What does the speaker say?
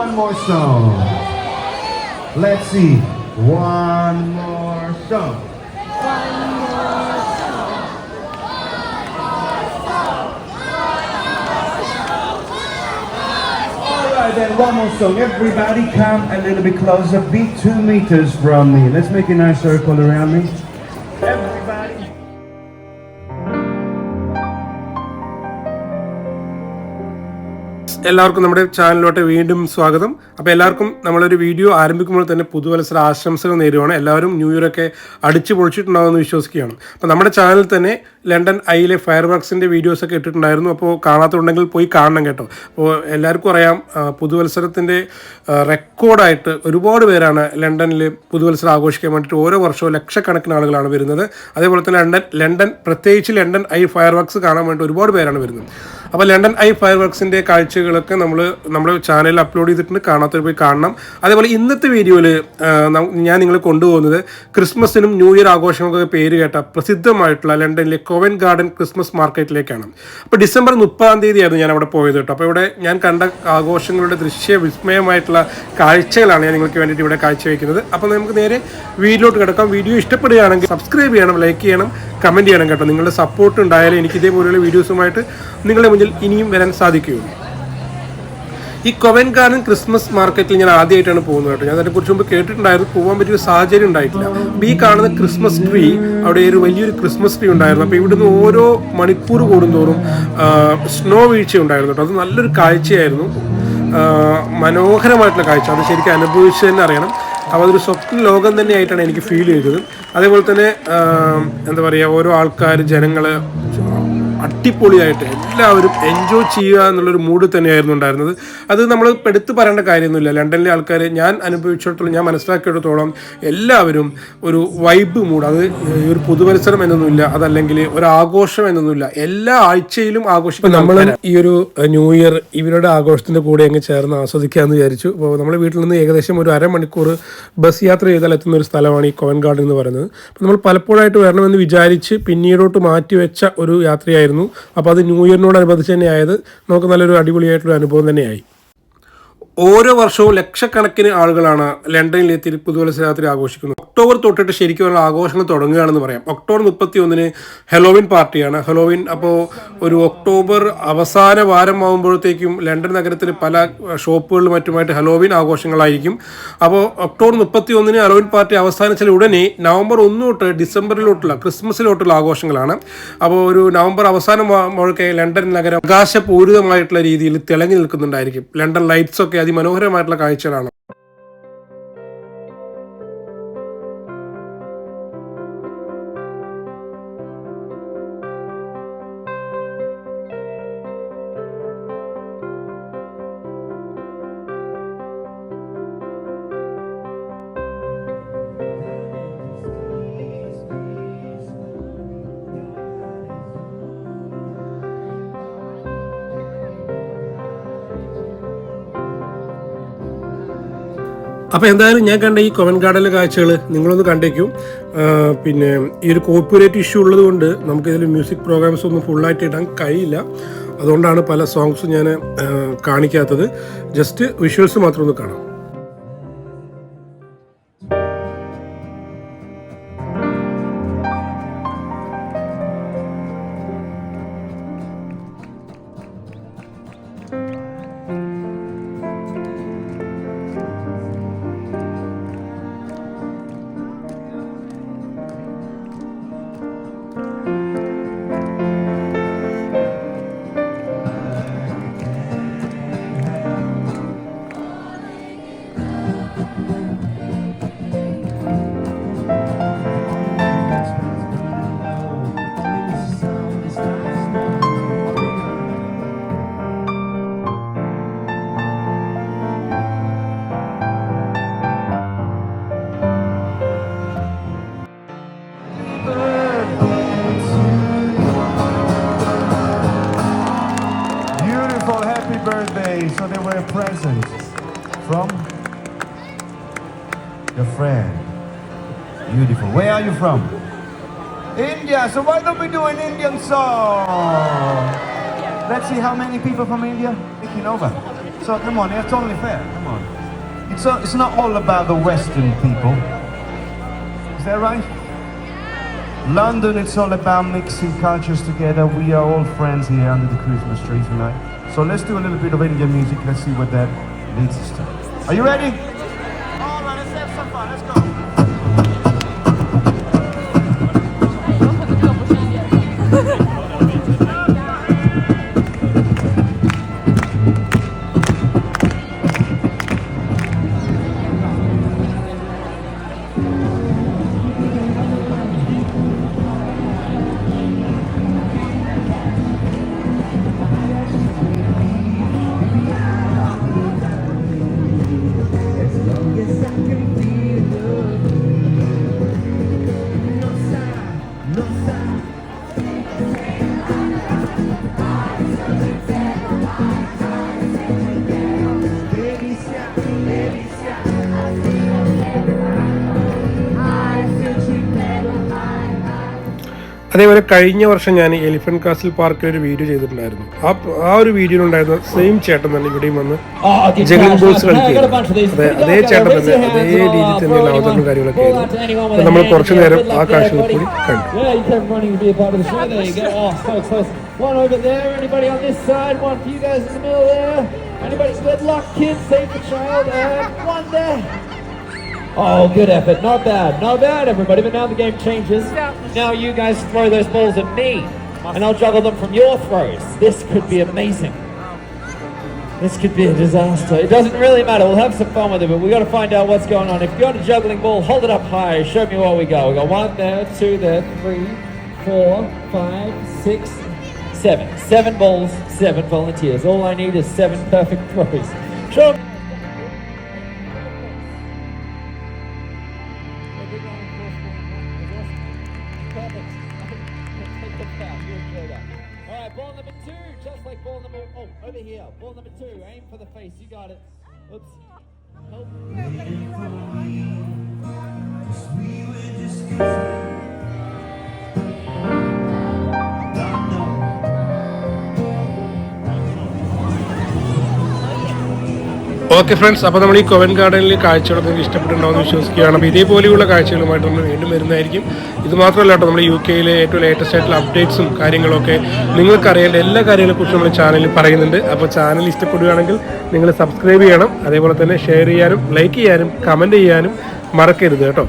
one more song. Let's see. One more song. Alright then, one more song. Everybody come a little bit closer. Be two meters from me. Let's make a nice circle around me. എല്ലാവർക്കും നമ്മുടെ ചാനലിലോട്ട് വീണ്ടും സ്വാഗതം. അപ്പോൾ എല്ലാവർക്കും നമ്മളൊരു video ആരംഭിക്കുമ്പോൾ തന്നെ പുതുവത്സര ആശംസകൾ നേരുവാണ്. എല്ലാവരും ന്യൂ ഇയർ ഒക്കെ അടിച്ചു പൊളിച്ചിട്ടുണ്ടാവുമെന്ന് വിശ്വസിക്കുകയാണ്. അപ്പോൾ നമ്മുടെ ചാനലിൽ തന്നെ ലണ്ടൻ ഐയിലെ ഫയർ വർക്സിന്റെ വീഡിയോസൊക്കെ ഇട്ടിട്ടുണ്ടായിരുന്നു. അപ്പോൾ കാണാത്തുണ്ടെങ്കിൽ പോയി കാണണം കേട്ടോ. അപ്പോൾ എല്ലാവർക്കും അറിയാം പുതുവത്സരത്തിന്റെ റെക്കോർഡായിട്ട് ഒരുപാട് പേരാണ് ലണ്ടനിൽ പുതുവത്സരം ആഘോഷിക്കാൻ വേണ്ടിയിട്ട് ഓരോ വർഷവും ലക്ഷക്കണക്കിന് ആളുകളാണ് വരുന്നത്. അതേപോലെ തന്നെ ലണ്ടൻ ലണ്ടൻ പ്രത്യേകിച്ച് ലണ്ടൻ ഐ ഫയർ വർക്സ് കാണാൻ വേണ്ടി ഒരുപാട് പേരാണ് വരുന്നത്. അപ്പോൾ ലണ്ടൻ ഐ ഫയർ വർക്സിന്റെ കാഴ്ചകളൊക്കെ നമ്മൾ നമ്മുടെ ചാനലിൽ അപ്ലോഡ് ചെയ്തിട്ടുണ്ട്. കാണാത്തവർ പോയി കാണണം. അതേപോലെ ഇന്നത്തെ വീഡിയോയിൽ ഞാൻ നിങ്ങളെ കൊണ്ടുപോകുന്നത് ക്രിസ്മസിനും ന്യൂ ഇയർ ആഘോഷങ്ങൾക്കൊക്കെ പേര് കേട്ട പ്രസിദ്ധമായിട്ടുള്ള ലണ്ടനിലെ കോവൻ ഗാർഡൻ ക്രിസ്മസ് മാർക്കറ്റിലേക്കാണ് അപ്പോൾ ഡിസംബർ മുപ്പതാം തീയതിയായിരുന്നു ഞാൻ അവിടെ പോയത് കേട്ടോ. അപ്പോൾ ഇവിടെ ഞാൻ കണ്ട ആഘോഷങ്ങളുടെ ദൃശ്യ വിസ്മയമായിട്ടുള്ള കാഴ്ചകളാണ് ഞാൻ നിങ്ങൾക്ക് വേണ്ടിയിട്ട് ഇവിടെ കാഴ്ചവെക്കുന്നത്. അപ്പോൾ നമുക്ക് നേരെ വീഡിയോട്ട് കിടക്കാം. വീഡിയോ ഇഷ്ടപ്പെടുകയാണെങ്കിൽ സബ്സ്ക്രൈബ് ചെയ്യണം ലൈക്ക് ചെയ്യണം കമന്റ് ചെയ്യണം കേട്ടോ. നിങ്ങളുടെ സപ്പോർട്ട് ഉണ്ടായാലും എനിക്ക് ഇതേപോലെയുള്ള വീഡിയോസുമായിട്ട് നിങ്ങളുടെ മുന്നിൽ ഇനിയും വരാൻ സാധിക്കുകയുള്ളൂ. ഈ കൊവൻ ഗാർഡൻ ക്രിസ്മസ് മാർക്കറ്റിൽ ഞാൻ ആദ്യമായിട്ടാണ് പോകുന്നത് കേട്ടോ. ഞാൻ അതിനെക്കുറിച്ച് മുമ്പ് കേട്ടിട്ടുണ്ടായിരുന്നു. പോകാൻ പറ്റിയൊരു സാഹചര്യം ഉണ്ടായിട്ടില്ല. അപ്പോൾ ഈ കാണുന്ന ക്രിസ്മസ് ട്രീ അവിടെ ഒരു വലിയൊരു ക്രിസ്മസ് ട്രീ ഉണ്ടായിരുന്നു. അപ്പോൾ ഇവിടുന്ന് ഓരോ മണിക്കൂർ കൂടുന്തോറും സ്നോ വീഴ്ച ഉണ്ടായിരുന്നു കേട്ടോ. അത് നല്ലൊരു കാഴ്ചയായിരുന്നു. മനോഹരമായിട്ടുള്ള കാഴ്ച. അത് ശരിക്കും അനുഭവിച്ചു തന്നെ അറിയണം. അപ്പോൾ അതൊരു സ്വപ്ന ലോകം തന്നെയായിട്ടാണ് എനിക്ക് ഫീൽ ചെയ്തത്. അതേപോലെ തന്നെ എന്താ പറയുക ഓരോ ആൾക്കാർ ജനങ്ങൾ അടിപൊളിയായിട്ട് എല്ലാവരും എൻജോയ് ചെയ്യുക എന്നുള്ളൊരു മൂഡ് തന്നെയായിരുന്നു ഉണ്ടായിരുന്നത്. അത് നമ്മൾ എടുത്തു പറയേണ്ട കാര്യമൊന്നുമില്ല. ലണ്ടനിലെ ആൾക്കാർ ഞാൻ അനുഭവിച്ചിടത്തോളം ഞാൻ മനസ്സിലാക്കിയിടത്തോളം എല്ലാവരും ഒരു വൈബ് മൂഡ് അത് ഒരു പുതുവത്സരം എന്നൊന്നുമില്ല അതല്ലെങ്കിൽ ഒരു ആഘോഷം എന്നൊന്നുമില്ല. എല്ലാ ആഴ്ചയിലും ആഘോഷിക്കും നമ്മൾ ഈ ഒരു ന്യൂ ഇയർ ഇവരുടെ ആഘോഷത്തിന്റെ കൂടെ അങ്ങ് ചേർന്ന് ആസ്വദിക്കാമെന്ന് വിചാരിച്ചു. അപ്പോൾ നമ്മൾ വീട്ടിൽ നിന്ന് ഏകദേശം ഒരു അരമണിക്കൂർ ബസ് യാത്ര ചെയ്താൽ എത്തുന്ന ഒരു സ്ഥലമാണ് ഈ കോവൻ ഗാർഡൻ എന്ന് പറയുന്നത്. അപ്പോൾ നമ്മൾ പലപ്പോഴായിട്ട് വരണമെന്ന് വിചാരിച്ച് പിന്നീടോട്ട് മാറ്റിവെച്ച ഒരു യാത്രയായിരുന്നു അപ്പോൾ അത് ന്യൂ ഇയറിനോടനുബന്ധിച്ച് തന്നെ ആയത് നമുക്ക് നല്ലൊരു അടിപൊളിയായിട്ടൊരു അനുഭവം തന്നെയായി. ഓരോ വർഷവും ലക്ഷക്കണക്കിന് ആളുകളാണ് ലണ്ടനിലെ തിരുപ്പുതുവത്സരാത്രി പുതുവത്സര രാത്രി ആഘോഷിക്കുന്നത്. ഒക്ടോബർ തൊട്ടിട്ട് ശരിക്കും ആഘോഷങ്ങൾ തുടങ്ങുകയാണെന്ന് പറയാം. ഒക്ടോബർ മുപ്പത്തി ഒന്നിന് ഹെലോവിൻ പാർട്ടിയാണ്. ഹെലോവിൻ അപ്പോൾ ഒരു ഒക്ടോബർ അവസാന വാരം ആകുമ്പോഴത്തേക്കും ലണ്ടൻ നഗരത്തിൽ പല ഷോപ്പുകളിലും മറ്റുമായിട്ട് ഹെലോവിൻ ആഘോഷങ്ങളായിരിക്കും. അപ്പോൾ ഒക്ടോബർ മുപ്പത്തി ഒന്നിന് ഹെലോവിൻ പാർട്ടി അവസാനിച്ചാൽ ഉടനെ നവംബർ ഒന്ന് തൊട്ട് ഡിസംബറിലോട്ടുള്ള ക്രിസ്മസിലോട്ടുള്ള ആഘോഷങ്ങളാണ്. അപ്പോൾ ഒരു നവംബർ അവസാനം ലണ്ടൻ നഗരം പ്രകാശപൂരിതമായിട്ടുള്ള രീതിയിൽ തിളങ്ങി നിൽക്കുന്നുണ്ടായിരിക്കും. ലണ്ടൻ ലൈറ്റ്സ് ഒക്കെ അതിമനോഹരമായിട്ടുള്ള കാഴ്ചകളാണ്. അപ്പോൾ എന്തായാലും ഞാൻ കണ്ട ഈ കൊവൻ ഗാർഡനിലെ കാഴ്ചകൾ നിങ്ങളൊന്ന് കണ്ടേക്കും. പിന്നെ ഈ ഒരു കോപ്പിറേറ്റ് ഇഷ്യൂ ഉള്ളത് കൊണ്ട് നമുക്കിതിൽ മ്യൂസിക് പ്രോഗ്രാംസ് ഒന്നും ഫുള്ളായിട്ട് ഇടാൻ കഴിയില്ല. അതുകൊണ്ടാണ് പല സോങ്സും ഞാൻ കാണിക്കാത്തത്. ജസ്റ്റ് വിഷ്വൽസ് മാത്രം ഒന്ന് കാണാം. Friend. Beautiful. Where are you from? India. So why don't we do an Indian song? Let's see how many people from India taking over. So come on, it's only fair. Come on. It's a, it's not all about the Western people. Is that right? London, it's all about mixing cultures together. We are all friends here under the Christmas tree tonight. So let's do a little bit of Indian music. Let's see what that leads us to. Are you ready? the sound. അതേപോലെ കഴിഞ്ഞ വർഷം ഞാൻ elephant castle പാർക്കിൽ ഒരു video ചെയ്തിട്ടുണ്ടായിരുന്നു ആ ആ ഒരു വീഡിയോയിൽ ഉണ്ടായിരുന്ന സെയിം ചേട്ടൻ തന്നെ ഇവിടെയും വന്ന് ജഗൻ ബോസ് കളിക്കുന്നത് അതെ അതേ ചേട്ടൻ തന്നെ അതേ രീതിയിൽ തന്നെ അവതരണം കാര്യങ്ങളൊക്കെ ആയിരുന്നു നമ്മൾ കുറച്ചു നേരം ആ കാഴ്ച കൂടി കണ്ടു Anybody good luck, kids? Save the child. And one there. Oh, good effort. Not bad. Not bad, everybody. But now the game changes. Now you guys throw those balls at me. And I'll juggle them from your throws. This could be amazing. This could be a disaster. It doesn't really matter. We'll have some fun with it, but we got to find out what's going on. If you've got a juggling ball, hold it up high. Show me where we go. We got one there, two there, three, four, five, six, seven. Seven balls, seven volunteers. All I need is seven perfect throws. Show me. Alright, ball number two, just like ball number oh over here. Ball number two, aim for the face, you got it. Oops. Okay friends അപ്പോൾ നമ്മൾ ഈ കൊവൻ ഗാർഡനിൽ കാഴ്ചകളൊക്കെ നിങ്ങൾക്ക് എന്ന് വിശ്വസിക്കുകയാണ്. അപ്പോൾ ഇതേപോലെയുള്ള കാഴ്ചകളുമായിട്ട് നമ്മൾ വീണ്ടും വരുന്നതായിരിക്കും. ഇത് മാത്രമല്ല കേട്ടോ നമ്മൾ യു കെയിലെ ഏറ്റവും ലേറ്റസ്റ്റ് ആയിട്ടുള്ള അപ്ഡേറ്റ്സും കാര്യങ്ങളൊക്കെ നിങ്ങൾക്ക് അറിയേണ്ട എല്ലാ കാര്യങ്ങളെക്കുറിച്ചും നമ്മൾ ചാനലിൽ പറയുന്നുണ്ട്. അപ്പോൾ ചാനൽ ഇഷ്ടപ്പെടുകയാണെങ്കിൽ നിങ്ങൾ സബ്സ്ക്രൈബ് ചെയ്യണം. അതേപോലെ തന്നെ ഷെയർ ചെയ്യാനും ലൈക്ക് ചെയ്യാനും കമന്റ് ചെയ്യാനും മറക്കരുത് കേട്ടോ.